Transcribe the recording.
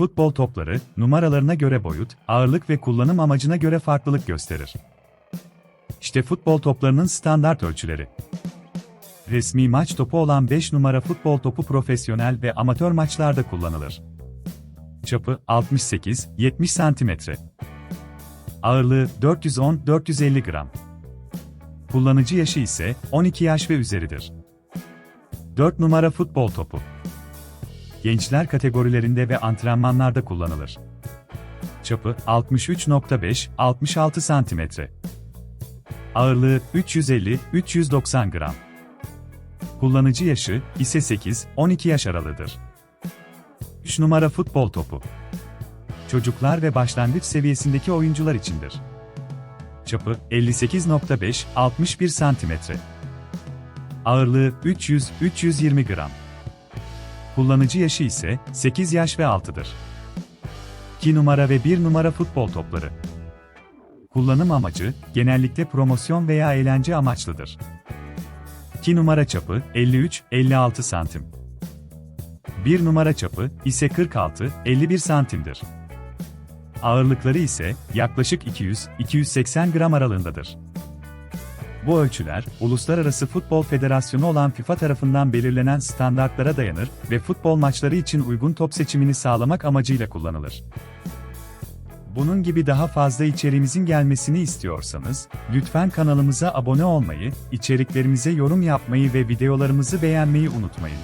Futbol topları, numaralarına göre boyut, ağırlık ve kullanım amacına göre farklılık gösterir. İşte futbol toplarının standart ölçüleri. Resmi maç topu olan 5 numara futbol topu profesyonel ve amatör maçlarda kullanılır. Çapı 68-70 cm. Ağırlığı 410-450 gram. Kullanıcı yaşı ise 12 yaş ve üzeridir. 4 numara futbol topu. Gençler kategorilerinde ve antrenmanlarda kullanılır. Çapı 63.5-66 cm. Ağırlığı 350-390 gram. Kullanıcı yaşı ise 8-12 yaş aralığıdır. 3 numara futbol topu. Çocuklar ve seviyesindeki oyuncular içindir. Çapı 58.5-61 cm. Ağırlığı 300-320 gram. Kullanıcı yaşı ise 8 yaş ve altıdır. 2 numara ve 1 numara futbol topları. Kullanım amacı genellikle promosyon veya eğlence amaçlıdır. 2 numara çapı 53-56 santim. 1 numara çapı ise 46-51 santimdir. Ağırlıkları ise yaklaşık 200-280 gram aralığındadır. Bu ölçüler, Uluslararası Futbol Federasyonu olan FIFA tarafından belirlenen standartlara dayanır ve futbol maçları için uygun top seçimini sağlamak amacıyla kullanılır. Bunun gibi daha fazla içeriğimizin gelmesini istiyorsanız, lütfen kanalımıza abone olmayı, içeriklerimize yorum yapmayı ve videolarımızı beğenmeyi unutmayın.